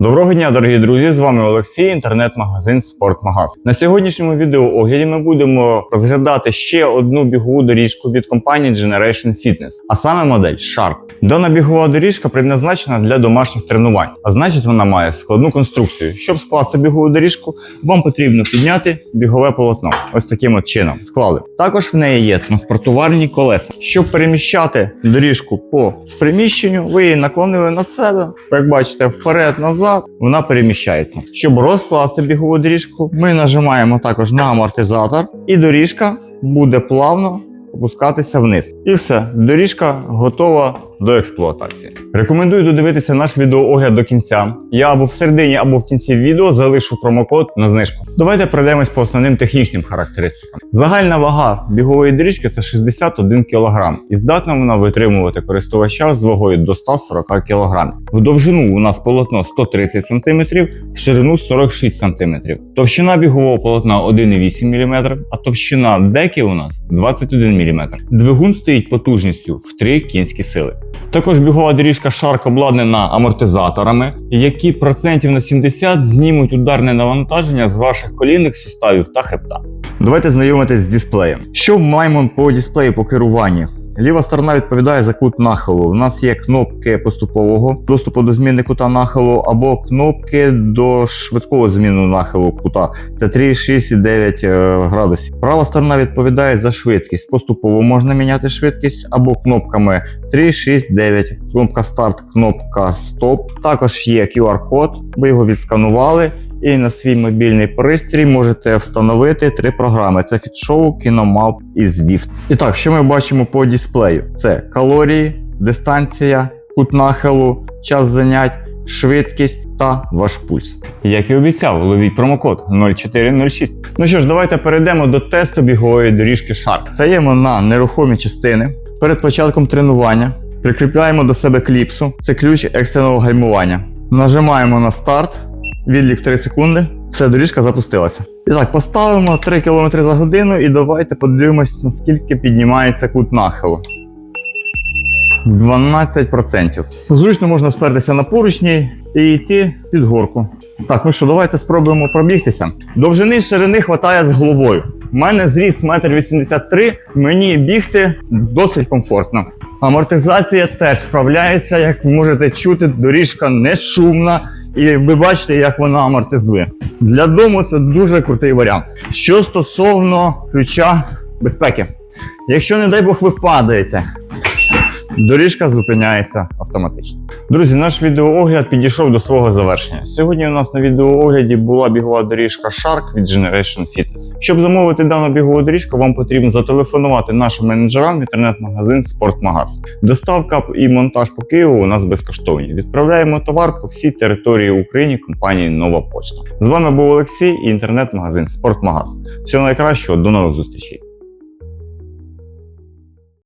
Доброго дня, дорогі друзі! З вами Олексій, інтернет-магазин Спортмагаз. На сьогоднішньому відеоогляді ми будемо розглядати ще одну бігову доріжку від компанії Generation Fitness, а саме модель Shark. Дана бігова доріжка предназначена для домашніх тренувань, а значить вона має складну конструкцію. Щоб скласти бігову доріжку, вам потрібно підняти бігове полотно. Ось таким от чином склали. Також в неї є транспортувальні колеса. Щоб переміщати доріжку по приміщенню, ви її наклонили на себе. Як бачите, вперед-назад вона переміщається. Щоб розкласти бігову доріжку, ми нажимаємо також на амортизатор, і доріжка буде плавно опускатися вниз. І все, доріжка готова до експлуатації. Рекомендую додивитися наш відеоогляд до кінця. Я або в середині, або в кінці відео залишу промокод на знижку. Давайте пройдемось по основним технічним характеристикам. Загальна вага бігової доріжки це 61 кг, і здатна вона витримувати користувача з вагою до 140 кг. В довжину у нас полотно 130 см, в ширину 46 см. Товщина бігового полотна 1,8 мм, а товщина деки у нас 21 мм. Двигун стоїть потужністю в 3 кінські сили. Також бігова доріжка Shark обладнана амортизаторами, які процентів на 70 знімуть ударне навантаження з ваших колінних суставів та хребта. Давайте знайомитись з дисплеєм. Що маємо по дисплею по керуванні? Ліва сторона відповідає за кут нахилу. У нас є кнопки поступового доступу до зміни кута нахилу або кнопки до швидкого зміну нахилу кута. Це 3, 6 і 9 е, градусів. Права сторона відповідає за швидкість. Поступово можна міняти швидкість або кнопками 3, 6, 9. Кнопка старт, кнопка стоп. Також є QR-код. Ви його відсканували. І на свій мобільний пристрій можете встановити три програми: це FitShow, KinoMap і Zwift. І так, що ми бачимо по дисплею? Це калорії, дистанція, кут нахилу, час занять, швидкість та ваш пульс. Як і обіцяв, ловіть промокод 0406. Ну що ж, давайте перейдемо до тесту бігової доріжки Shark. Стаємо на нерухомі частини перед початком тренування. Прикріпляємо до себе кліпсу, це ключ екстреного гальмування. Нажимаємо на старт. Відлік 3 секунди. Все, доріжка запустилася. І так, поставимо 3 км за годину і давайте подивимось, наскільки піднімається кут нахилу. 12%. Зручно можна спертися на поручні і йти під горку. Так, ну що, давайте спробуємо пробігтися. Довжини ширини хватає з головою. У мене зріст 1,83 м, мені бігти досить комфортно. Амортизація теж справляється, як можете чути, доріжка не шумна. І ви бачите, як вона амортизує. Для дому це дуже крутий варіант. Що стосовно ключа безпеки, якщо, не дай Бог, ви падаєте, доріжка зупиняється автоматично. Друзі, наш відеоогляд підійшов до свого завершення. Сьогодні у нас на відеоогляді була бігова доріжка Shark від Generation Fitness. Щоб замовити дану бігову доріжку, вам потрібно зателефонувати нашим менеджерам в інтернет-магазин Спортмагаз. Доставка і монтаж по Києву у нас безкоштовні. Відправляємо товар по всій території України компанії Нова Почта. З вами був Олексій і інтернет-магазин Спортмагаз. Всього найкращого, до нових зустрічей.